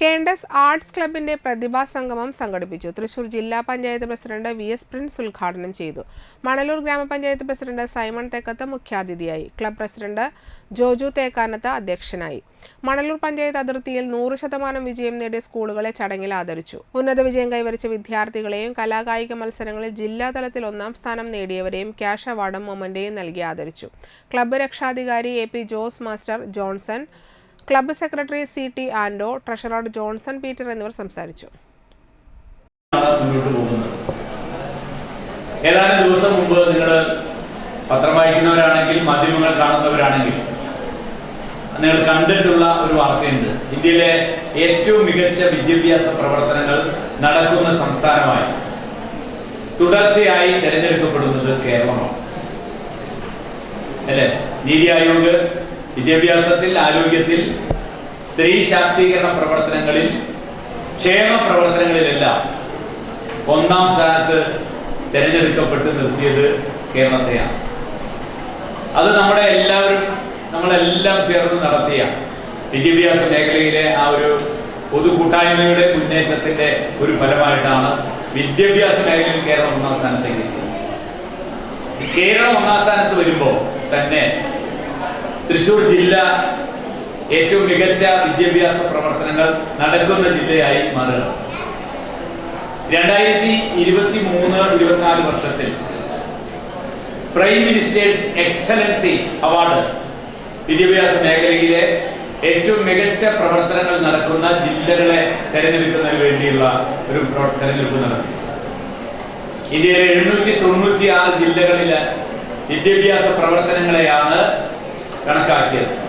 കേണ്ടസ് arts ക്ലബിന്റെ പ്രതിഭാ സംഗമം സംഘടിപ്പിച്ചു. തൃശൂർ ജില്ലാ panchayat president V S Prince ഉദ്ഘാടനം ചെയ്തു. മണലൂർ ഗ്രാമപഞ്ചായത്ത് പ്രസിഡന്റ് സൈമൺ തേക്കത്ത് മുഖ്യാതിഥിയായി. ക്ലബ് പ്രസിഡന്റ് ജോജു തേക്കാനത്ത് അധ്യക്ഷനായി. മണലൂർ പഞ്ചായത്ത് അതിർത്തിയിൽ നൂറ് ശതമാനം വിജയം നേടിയ സ്കൂളുകളെ ചടങ്ങിൽ ആദരിച്ചു. ഉന്നത വിജയം കൈവരിച്ച വിദ്യാർത്ഥികളെയും കലാകായിക മത്സരങ്ങളിൽ ജില്ലാതലത്തിൽ ഒന്നാം സ്ഥാനം നേടിയവരെയും ക്യാഷ് അവാർഡും മൊമന്റെയും നൽകി ആദരിച്ചു. ക്ലബ്ബ് രക്ഷാധികാരി A P Jose master Johnson club secretary C T Ando treasurer Johnson Peter എന്നിവർ സംസാരിച്ചു. ഏതാനും ദിവസം മുമ്പ് നിങ്ങൾ പത്രം വായിക്കുന്നവരാണെങ്കിൽ മാധ്യമങ്ങൾ കാണുന്നവരാണെങ്കിൽ നിങ്ങൾ കണ്ടിട്ടുള്ള ഒരു വാർത്തയുണ്ട്. ഇന്ത്യയിലെ ഏറ്റവും മികച്ച വിദ്യാഭ്യാസ പ്രവർത്തനങ്ങൾ നടക്കുന്ന സംസ്ഥാനമായി തുടർച്ചയായി തിരഞ്ഞെടുക്കപ്പെടുന്നത് കേരളമാണ്. അല്ലേ? നീതി ആയോഗ് വിദ്യാഭ്യാസത്തിൽ ആരോഗ്യത്തിൽ സ്ത്രീ ശാക്തീകരണ പ്രവർത്തനങ്ങളിൽ ക്ഷേമ പ്രവർത്തനങ്ങളിലെല്ലാം ഒന്നാം സ്ഥാനത്ത് തിരഞ്ഞെടുക്കപ്പെട്ട് നിർത്തിയത് കേരളത്തെയാണ്. അത് നമ്മുടെ എല്ലാവരും നമ്മളെല്ലാം ചേർന്ന് നടത്തിയ വിദ്യാഭ്യാസ മേഖലയിലെ ആ ഒരു പൊതു കൂട്ടായ്മയുടെ മുന്നേറ്റത്തിന്റെ ഒരു ഫലമായിട്ടാണ് വിദ്യാഭ്യാസ മേഖലയിൽ കേരളം ഒന്നാം സ്ഥാനത്തേക്ക് കേരളം ഒന്നാം സ്ഥാനത്ത് വരുമ്പോൾ തന്നെ തൃശൂർ ജില്ല ഏറ്റവും മികച്ച വിദ്യാഭ്യാസ പ്രവർത്തനങ്ങൾ നടക്കുന്ന ജില്ലയായി മാറുക രണ്ടായിരത്തി ഇരുപത്തി മൂന്ന് ഇരുപത്തിനാല് വർഷത്തിൽ പ്രൈം മിനിസ്റ്റേഴ്സ് എക്സലൻസി അവാർഡ് വിദ്യാഭ്യാസ മേഖലയിലെ ഏറ്റവും മികച്ച പ്രവർത്തനങ്ങൾ നടക്കുന്ന ജില്ലകളെ തെരഞ്ഞെടുക്കുന്നതിന് വേണ്ടിയുള്ള ഒരു തെരഞ്ഞെടുപ്പ് നടത്തി. ഇന്ത്യയിലെ എഴുന്നൂറ്റി തൊണ്ണൂറ്റി ആറ് ജില്ലകളിലെ വിദ്യാഭ്യാസ പ്രവർത്തനങ്ങളെയാണ് Cara, cara, aqui.